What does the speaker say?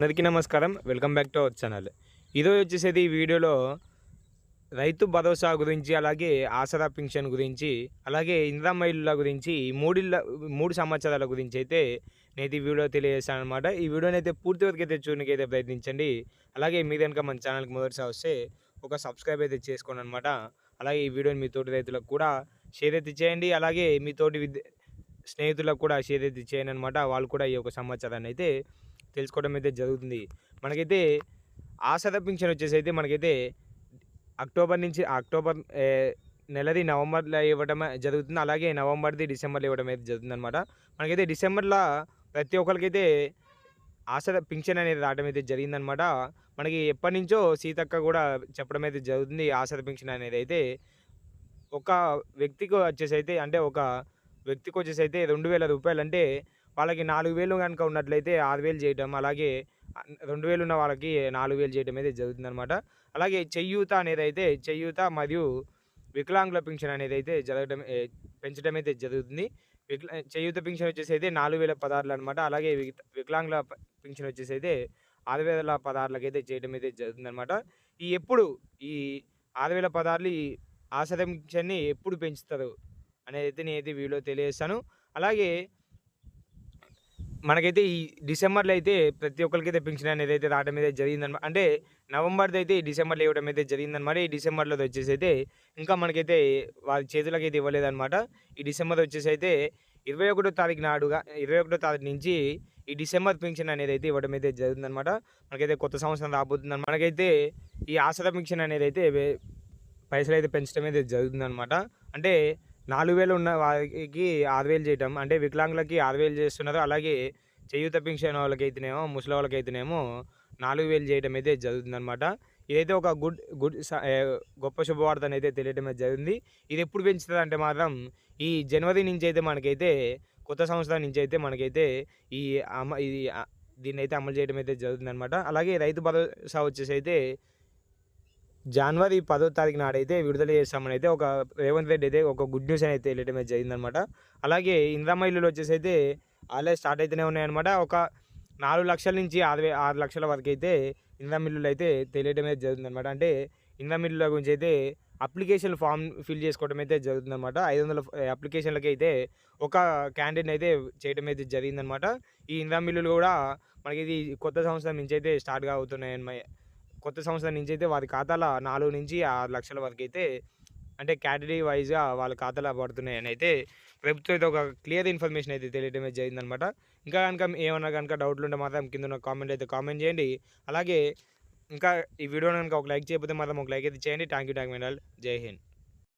అందరికీ నమస్కారం. Welcome back to our channel. ఈరోజు వచ్చేసేది ఈ వీడియోలో రైతు భరోసా గురించి అలాగే ఆసరా పింఛన్ గురించి అలాగే ఇందిరా మైళ్ళ గురించి మూడిళ్ళ మూడు సంవత్సరాల గురించి అయితే నేను ఈ వీడియో తెలియజేస్తాను అనమాట ఈ వీడియోని అయితే పూర్తి వరకు అయితే చూడడానికి అయితే ప్రయత్నించండి. అలాగే మీ కనుక మన ఛానల్కి మొదటిసారి వస్తే ఒక సబ్స్క్రైబ్ అయితే చేసుకోండి అనమాట అలాగే ఈ వీడియోని మీ తోటి రైతులకు కూడా షేర్ అయితే చేయండి. అలాగే మీ తోటి విద్య స్నేహితులకు కూడా షేర్ అయితే చేయండి అనమాట వాళ్ళు కూడా ఈ యొక్క సమాచారాన్ని అయితే తెలుసుకోవడం అయితే జరుగుతుంది. మనకైతే ఆశద పింఛన్ వచ్చేసి అయితే మనకైతే అక్టోబర్ నుంచి అక్టోబర్ నెలది నవంబర్లో ఇవ్వడం జరుగుతుంది. అలాగే నవంబర్ది డిసెంబర్లో ఇవ్వడం అయితే జరుగుతుంది అనమాట మనకైతే డిసెంబర్లో ప్రతి ఒక్కరికైతే ఆసరా పింఛన్ అనేది రావడం అయితే జరిగిందనమాట మనకి ఎప్పటి నుంచో సీతక్క కూడా చెప్పడం అయితే జరుగుతుంది ఆశద పింఛన్ అనేది అయితే. ఒక వ్యక్తికి వచ్చేసి అయితే అంటే ఒక వ్యక్తికి వచ్చేసి అయితే రెండు వేల రూపాయలు అంటే వాళ్ళకి నాలుగు వేలు కనుక ఉన్నట్లయితే ఆరు వేలు చేయడం అలాగే రెండు వేలు ఉన్న వాళ్ళకి నాలుగు వేలు చేయడం అయితే జరుగుతుంది అనమాట అలాగే చెయ్యూత అనేది అయితే చెయ్యూత మరియు వికలాంగుల పింఛన్ అనేది అయితే జరగడం పెంచడం అయితే జరుగుతుంది. వికలా చేయూత పింఛన్ వచ్చేసి అయితే నాలుగు వేల పదహారులు అనమాట అలాగే విక- వికలాంగుల పింఛన్ వచ్చేసి అయితే ఆరు వేల పదహారులకి అయితే చేయడం అయితే జరుగుతుంది అనమాట ఈ ఎప్పుడు ఈ ఆరు వేల పదహారులు ఈ ఆసరా పింఛన్ని ఎప్పుడు పెంచుతారు అనేది అయితే నేనైతే వీడియో తెలియజేస్తాను. అలాగే మనకైతే ఈ డిసెంబర్లో అయితే ప్రతి ఒక్కరికైతే పెన్షన్ పింఛన్ అనేది అయితే రావడం అయితే జరిగిందనమాట అంటే నవంబర్ది అయితే డిసెంబర్లో ఇవ్వడం అయితే జరిగిందనమాట ఈ డిసెంబర్లో వచ్చేసి అయితే ఇంకా మనకైతే వారి చేతులకు అయితే ఇవ్వలేదన్నమాట. ఈ డిసెంబర్ వచ్చేసి అయితే ఇరవై ఒకటో తారీఖు నాడుగా ఇరవై ఒకటో తారీఖు నుంచి ఈ డిసెంబర్ పింఛన్ అనేది అయితే ఇవ్వడం అయితే జరిగిందనమాట మనకైతే కొత్త సంవత్సరం రాబోతుంది మనకైతే ఈ ఆసరా పింఛన్ అనేది అయితే పైసలు అయితే పెంచడం అయితే జరుగుతుందనమాట అంటే నాలుగు వేలు ఉన్న వారికి ఆరు వేలు చేయటం. అంటే వికలాంగులకి ఆరు వేలు చేస్తున్నారు. అలాగే చేయూత పింఛన్ వాళ్ళకైతేనేమో ముసలి వాళ్ళకైతేనేమో నాలుగు వేలు చేయడం అయితే జరుగుతుందన్నమాట. ఇదైతే ఒక గుడ్ గుడ్ స- గొప్ప శుభవార్త అయితే తెలియడం అయితే జరిగింది. ఇది ఎప్పుడు పెంచుతుంది అంటే మాత్రం ఈ జనవరి నుంచి అయితే మనకైతే కొత్త సంవత్సరం నుంచి అయితే మనకైతే ఈ అమ ఇది దీన్ని అయితే అమలు చేయడం అయితే జరుగుతుందన్నమాట. అలాగే రైతు భరోసా వచ్చేసి అయితే జనవరి పదో తారీఖు నాడైతే విడుదల చేస్తామని అయితే ఒక రేవంత్ రెడ్డి అయితే ఒక గుడ్ న్యూస్ అయితే తెలియడం అయితే జరిగిందనమాట. అలాగే ఇంద్రమ్మ ఇల్లులు వచ్చేసి అయితే ఆల్రెడీ స్టార్ట్ అయితేనే ఉన్నాయన్నమాట ఒక నాలుగు లక్షల నుంచి ఆరు వే ఆరు లక్షల వరకు అయితే ఇందిరమ్మ ఇల్లులు అయితే తెలియడం అయితే అంటే ఇందిరమ్మ ఇల్లుల గురించి అయితే అప్లికేషన్ ఫామ్ ఫిల్ చేసుకోవడం అయితే జరుగుతుందన్నమాట ఐదు వందల అప్లికేషన్లకి అయితే ఒక క్యాండిడేట్ అయితే చేయడం అయితే జరిగిందనమాట. ఈ ఇంద్రమిల్లులు ఇల్లులు కూడా మనకి ఇది కొత్త సంవత్సరం నుంచి అయితే స్టార్ట్గా అవుతున్నాయి అన్నమాట కొత్త సంవత్సరం నుంచి అయితే వారి ఖాతాలో నాలుగు నుంచి ఆరు లక్షల వరకు అయితే అంటే కేటగిరీ వైజ్గా వాళ్ళ ఖాతాలో పడుతున్నాయని అయితే ప్రభుత్వం అయితే ఒక క్లియర్ ఇన్ఫర్మేషన్ అయితే తెలియడం జరిగిందనమాట. ఇంకా కనుక ఏమన్నా కనుక డౌట్లు ఉంటే మాత్రం కింద ఉన్న కామెంట్ అయితే కామెంట్ చేయండి. అలాగే ఇంకా ఈ వీడియో కనుక ఒక లైక్ చేయకపోతే మాత్రం ఒక లైక్ అయితే చేయండి. థ్యాంక్ యూ థ్యాంక్ యూ జై హింద్.